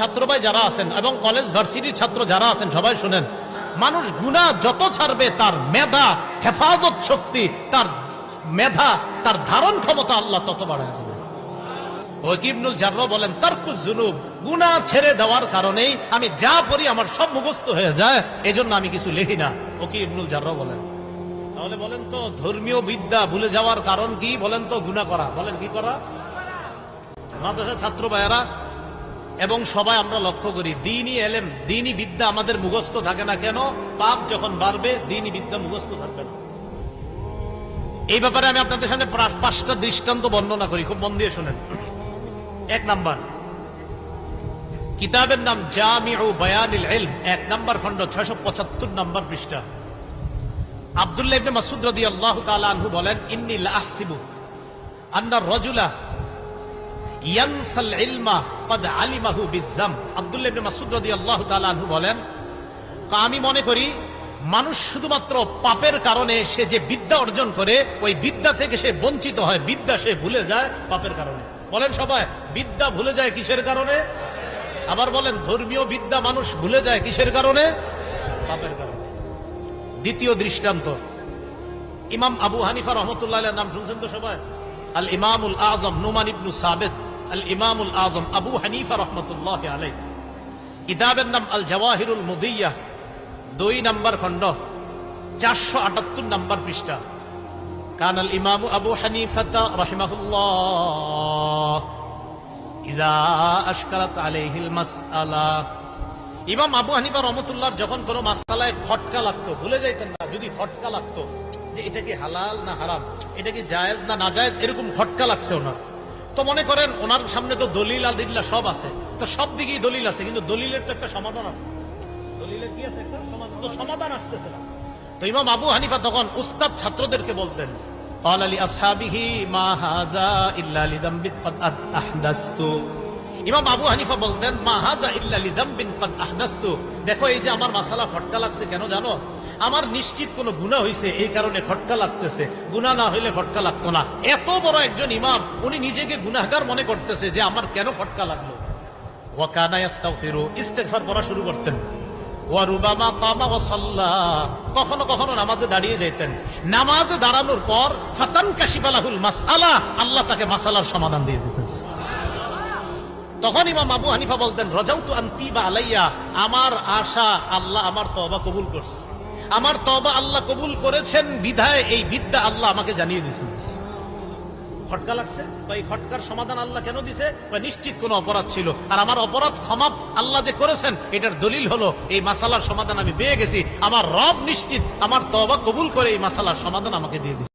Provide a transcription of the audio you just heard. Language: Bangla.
ছাত্র ভাই যারা আছেন এবং কলেজ ভার্সিটির ছাত্র যারা আছেন, সবাই শুনেন, মানুষ গুণা যত ছাড়বে, তার মেধা, হেফাজত শক্তি, তার মেধা, তার ধারণ ক্ষমতা আল্লাহ তত বাড়ায় আসবে ওকিবনুল জার্র বলেন জুনুব গুনাহ ছেড়ে দেওয়ার কারণেই আমি যা পড়ি আমার সব মুখস্থ হয়ে যায়, এজন্য আমি কিছু লিখি না। ওকি ইবনুল জার্র বলেন। তাহলে বলেন তো, ধর্মীয় বিদ্যা ভুলে যাওয়ার কারণ কি? বলেন তো, গুনাহ করা। বলেন, কি করা? মাদ্রাসা ছাত্র ভাইয়েরা এবং সবাই আমরা লক্ষ্য করি, দিনই এলেম, দিনই বিদ্যা আমাদের মুখস্থ থাকে না কেন? পাপ যখন বাড়বে, দিনই বিদ্যা মুখস্থ থাকবে না। এই ব্যাপারে আমি আপনাদের সামনে পাঁচটা দৃষ্টান্ত বর্ণনা করি, খুব মন দিয়ে শুনেন। এক নাম্বার, কিতাবের নাম জামিউ বায়ানিল ইলম, এক নাম্বার খণ্ড, ছয়শো পঁচাত্তর নাম্বার পৃষ্ঠা। আব্দুল্লাহ ইবনে মাসুদ রাদিয়াল্লাহু তাআলা আনহু বলেন, ইন্নি লা আহসিবু আন্না রাজুলা বলেন আমি মনে করি, মানুষ শুধুমাত্র পাপের কারণে সে যে বিদ্যা অর্জন করে, ওই বিদ্যা থেকে সে বঞ্চিত হয়, বিদ্যা সে ভুলে যায় পাপের কারণে। বলেন সবাই, বিদ্যা ভুলে যায় কিসের কারণে? আবার বলেন, ধর্মীয় বিদ্যা মানুষ ভুলে যায় কিসের কারণে? পাপের কারণে। দ্বিতীয় দৃষ্টান্ত, ইমাম আবু হানিফা রহমতুল্লাহ নাম শুনছেন তো সবাই? আল ইমামুল আজম নুমান ইবনু সাবেদ আজম আবু হানিফা রহমতুল্লাহ আলাই নাম আল জওয়াহিরুল মুদিয়া, দুই নাম্বার খণ্ড, চারশো আটাত্তর নাম্বার পৃষ্ঠা। কান আল ইমামু আবু হানিফাতা রহিমাহুল্লাহ। ইদা আলাইহিল ইমাম আবু হানিফা রহমতুল্লাহর যখন কোনো মাসালায় খটকা লাগতো, ভুলে যাইতেন না, যদি খটকা লাগতো, যে এটা কি হালাল না হারাম, এটা কি জায়েজ না নাজায়েজ, এরকম খটকা লাগছে ওনার। তো মনে করেন ওনার সামনে তো দলিল আদিল্লা সব আছে তো সব দিকেই দলিল আছে কিন্তু দলিলের তো একটা সমাধান আছে দলিলের কি আছে একটা সমাধান তো সমাধান আসতেছে না তো ইমাম আবু হানিফা তখন উস্তাদ ছাত্রদেরকে বলতেন قال لأصحابه ما هذا إلا لذنب قد أحدثت ইমাম আবু হানিফা বলতেন মা হাজা ইল্লা লিদাম্বিন কাদ আহদাস্তু দেখো এই যে আমার মাসালা খটকা লাগছে কেন জানো আমার নিশ্চিত কোনো গুনাহ হইছে, এই কারণে খটকা লাগতেছে। গুনাহ না হইলে খটকা লাগতো না। এত বড় একজন ইমাম, উনি নিজেকে গুনাহগার মনে করতেছে যে আমার কেন খটকা লাগল? ওয়া কানা ইস্তাগফিরু ইস্তিগফার পড়া শুরু করতেন। ওয়া রুবামা কামা ওয়া কখনো কখনো নামাজে দাঁড়িয়ে যেতেন নামাজে দাঁড়ানোর পর ফাতান কাশিফালাহুল মাসআলা, আল্লাহ তাকে মাসালার সমাধান দিয়ে দিতেন। তখন ইমাম আবু হানিফা বলতেন রজাউ তো আন্তি বা আলাইয়া, আমার আশা আল্লাহ আমার তবা কবুল করছে। আমার তবা আল্লাহ কবুল করেছেন, বিধায় এই বিদ্যা আল্লাহ আমাকে জানিয়ে দিয়েছেন। খটকা লাগছে? বা এই খটকার সমাধান আল্লাহ কেন দিছে? বা নিশ্চিত কোনো অপরাধ ছিল। আর আমার অপরাধ ক্ষমা আল্লাহ যে করেছেন, এটার দলিল হলো, এই মাসালার সমাধান আমি পেয়ে গেছি। আমার রব নিশ্চিত, আমার তবা কবুল করে এই মাসালার সমাধান আমাকে দিয়ে দিছে